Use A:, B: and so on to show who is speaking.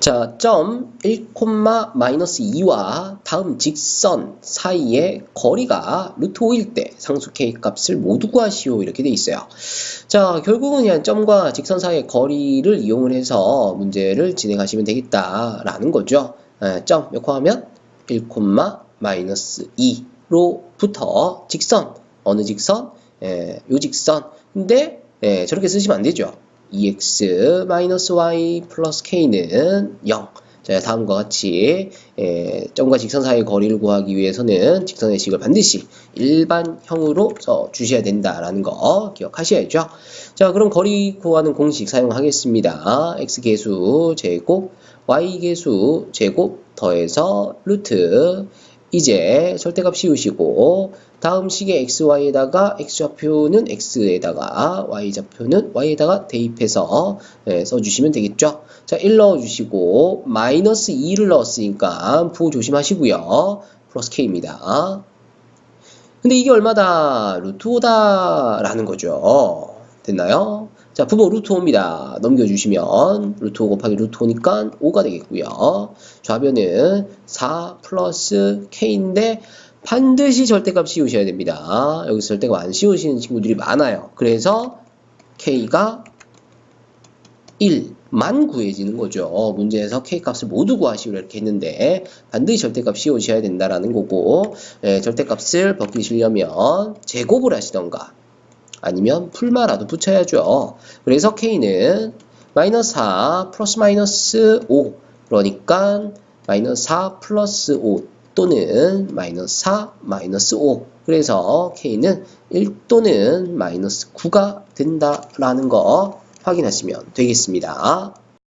A: 자, 점 1, 마이너스 2와 다음 직선 사이의 거리가 루트 5일 때 상수 k 값을 모두 구하시오 이렇게 돼 있어요. 자, 결국은 그냥 점과 직선 사이의 거리를 이용을 해서 문제를 진행하시면 되겠다라는 거죠. 에, 점 몇 코하면 1, 마이너스 2로부터 직선 어느 직선? 에, 요 직선. 근데 에, 저렇게 쓰시면 안 되죠. 2x-y 플러스 k는 0. 자, 다음과 같이 에, 점과 직선 사이의 거리를 구하기 위해서는 직선의 식을 반드시 일반형으로 써 주셔야 된다라는 거 기억하셔야죠. 자, 그럼 거리 구하는 공식 사용하겠습니다. x계수 제곱, y계수 제곱 더해서 루트 이제 절대값 씌우시고 다음 식의 xy에다가 x좌표는 x에다가 y좌표는 y에다가 대입해서 네, 써주시면 되겠죠. 자, 1 넣어주시고 마이너스 2를 넣었으니까 부 조심하시고요. 플러스 k입니다. 근데 이게 얼마다? 루트 5다 라는 거죠. 됐나요? 자, 부모 루트 5입니다. 넘겨주시면 루트 5 곱하기 루트 5니까 5가 되겠고요. 좌변은 4 플러스 k인데 반드시 절대값 씌우셔야 됩니다. 여기서 절대값 안 씌우시는 친구들이 많아요. 그래서 k가 1만 구해지는 거죠. 문제에서 k값을 모두 구하시오 이렇게 했는데 반드시 절대값 씌우셔야 된다라는 거고 예, 절대값을 벗기시려면 제곱을 하시던가 아니면 풀마라도 붙여야죠. 그래서 k는 마이너스 4 플러스 마이너스 5 그러니까 마이너스 4 플러스 5 또는 마이너스 4 마이너스 5 그래서 k는 1 또는 마이너스 9가 된다라는 거 확인하시면 되겠습니다.